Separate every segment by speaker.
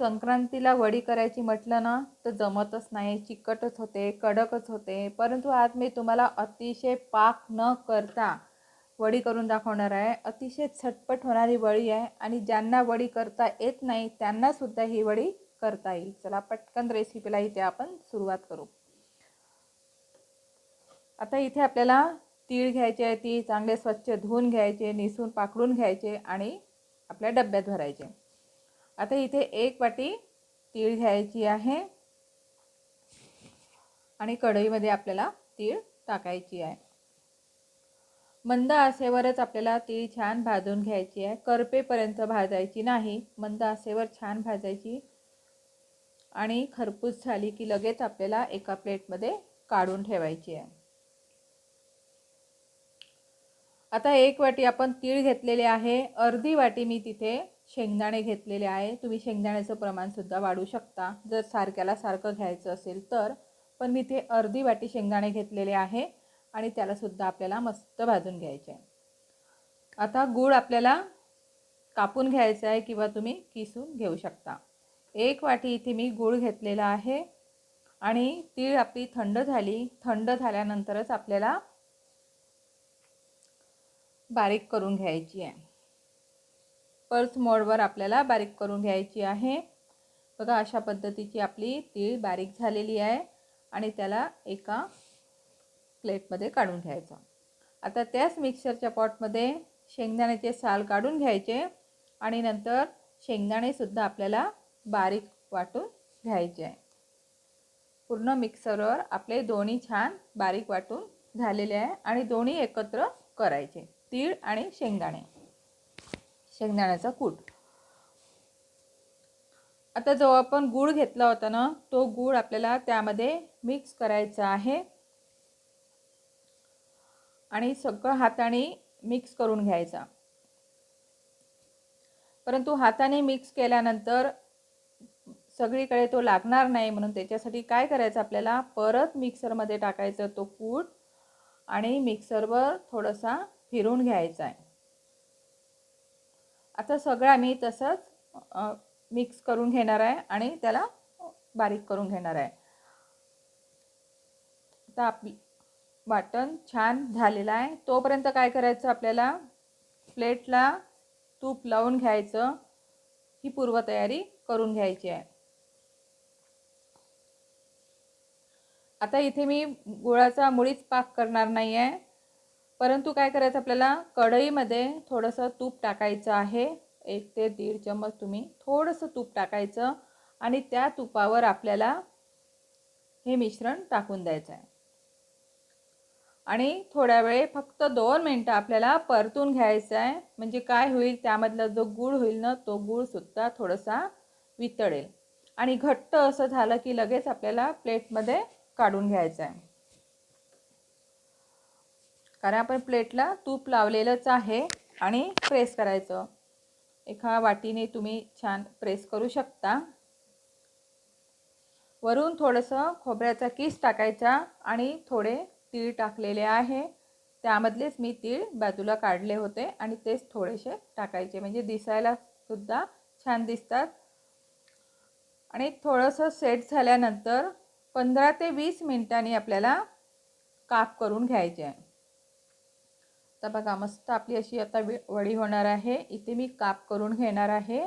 Speaker 1: संक्रांतीला वडी करायची म्हटलं ना तर जमतच नाही. चिकटच होते कडकच होते. परंतु आज मी तुम्हाला अतिशय पाक न करता वडी करून दाखवणार आहे. अतिशय झटपट होणारी वडी आहे आणि ज्यांना वडी करता येत नाही त्यांनासुद्धा ही वडी करता येईल. चला पटकन रेसिपीला इथे आपण सुरुवात करू. आता इथे आपल्याला तीळ घ्यायचे आहे ती चांगले स्वच्छ धुवून घ्यायचे निसून पाकडून घ्यायचे आणि आपल्या डब्यात भरायचे. आता इथे एक वाटी तीळ घ्यायची आहे. आणि कढईमध्ये आपल्याला तीळ टाकायची आहे. मंद आसेवरच आपल्याला तीळ छान भाजून घ्यायची आहे. करपेपर्यंत भाजायची नाही. मंद आसेवर छान भाजायची. आणि खरपूस झाली की लगेच आपल्याला एका प्लेटमध्ये काढून ठेवायची आहे. आता एक वाटी आपण तीळ घेतलेले आहे. अर्धी वाटी मी तिथे शेंगदाणे घेतलेले आहे. तुम्ही शेंगदाण्याचं प्रमाणसुद्धा वाढू शकता. जर सारख्याला सारखं घ्यायचं असेल तर. पण मी ते अर्धी वाटी शेंगदाणे घेतलेले आहे. आणि त्यालासुद्धा आपल्याला मस्त भाजून घ्यायचे आहे. आता गूळ आपल्याला कापून घ्यायचा आहे किंवा तुम्ही किसून घेऊ शकता. एक वाटी इथे मी गूळ घेतलेला आहे. आणि तीळ आपली थंड झाली. थंड झाल्यानंतरच आपल्याला बारीक करून घ्यायची आहे. पर्थ मोडवर आपल्याला बारीक करून घ्यायची आहे. बघा अशा पद्धतीची आपली तीळ बारीक झालेली आहे आणि त्याला एका प्लेटमध्ये काढून घ्यायचं. आता त्याच मिक्सरच्या पॉटमध्ये शेंगदाण्याचे साल काढून घ्यायचे आणि नंतर शेंगदाणेसुद्धा आपल्याला बारीक वाटून घ्यायचे. आहे पूर्ण मिक्सरवर आपले दोन्ही छान बारीक वाटून झालेले आहे आणि दोन्ही एकत्र करायचे तीळ आणि शेंगदाणे. शेंगदाण्याचा कूट. आता जो आपण गूळ घेतला होता ना तो गूळ आपल्याला त्यामध्ये मिक्स करायचा आहे. आणि सगळं हाताने मिक्स करून घ्यायचा. परंतु हाताने मिक्स केल्यानंतर सगळीकडे तो लागणार नाही म्हणून त्याच्यासाठी काय करायचं आपल्याला? परत मिक्सरमध्ये टाकायचं तो कूट आणि मिक्सरवर थोडासा फिरून घ्यायचा आहे. आता सगळं मी तसंच मिक्स करून घेणार आहे आणि त्याला बारीक करून घेणार आहे. आता आपली वाटण छान झालेलं आहे. तोपर्यंत काय करायचं आपल्याला? प्लेटला तूप लावून घ्यायचं. ही पूर्वतयारी करून घ्यायची आहे. आता इथे मी गुळाचा मुळीच पाक करणार नाही आहे परंतु काय करायचं आपल्याला? कढईमध्ये थोडंसं तूप टाकायचं आहे. एक ते दीड चम्मच तुम्ही थोडंसं तूप टाकायचं आणि त्या तुपावर आपल्याला हे मिश्रण टाकून द्यायचं आहे. आणि थोड्या वेळ फक्त दोन मिनटं आपल्याला परतून घ्यायचं आहे. म्हणजे काय होईल? त्यामधला जो गूळ होईल ना तो गूळसुद्धा थोडासा वितळेल. आणि घट्ट असं झालं की लगेच आपल्याला प्लेटमध्ये काढून घ्यायचं आहे. कारण आपण प्लेटला तूप लावलेलंच आहे आणि प्रेस करायचं. एका वाटीने तुम्ही छान प्रेस करू शकता. वरून थोडंसं खोबऱ्याचा किस टाकायचा आणि थोडे तीळ टाकलेले आहे. त्यामधलेच मी तीळ बाजूला काढले होते आणि तेच थोडेसे टाकायचे. म्हणजे दिसायला सुद्धा छान दिसतात. आणि थोडंसं सेट झाल्यानंतर पंधरा ते वीस मिनटांनी आपल्याला काप करून घ्यायचे आहे. तर बघा मस्त आपली अशी आता वडी होणार आहे. इथे मी काप करून घेणार आहे.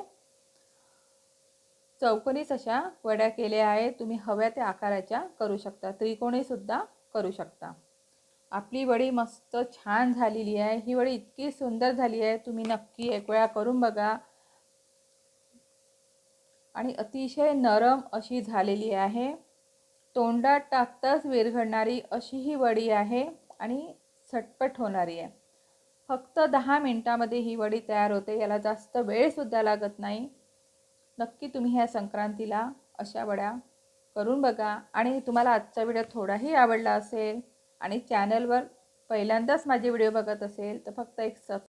Speaker 1: चौकोनीच अशा वड्या केल्या आहे तुम्ही हव्या त्या आकाराच्या करू शकता. त्रिकोणीसुद्धा करू शकता. आपली वडी मस्त छान झालेली आहे. ही वडी इतकी सुंदर झाली आहे. तुम्ही नक्की एक वेळा करून बघा. आणि अतिशय नरम अशी झालेली आहे. तोंडात टाकताच विरघडणारी अशी ही वडी आहे आणि झटपट होणारी आहे. फक्त दहा मिनटामध्ये ही वडी तयार होते. याला जास्त वेळसुद्धा लागत नाही. नक्की तुम्ही ह्या संक्रांतीला अशा वड्या करून बघा. आणि तुम्हाला आजचा व्हिडिओ थोडाही आवडला असेल आणि चॅनलवर पहिल्यांदाच माझे व्हिडिओ बघत असेल तर फक्त एक सब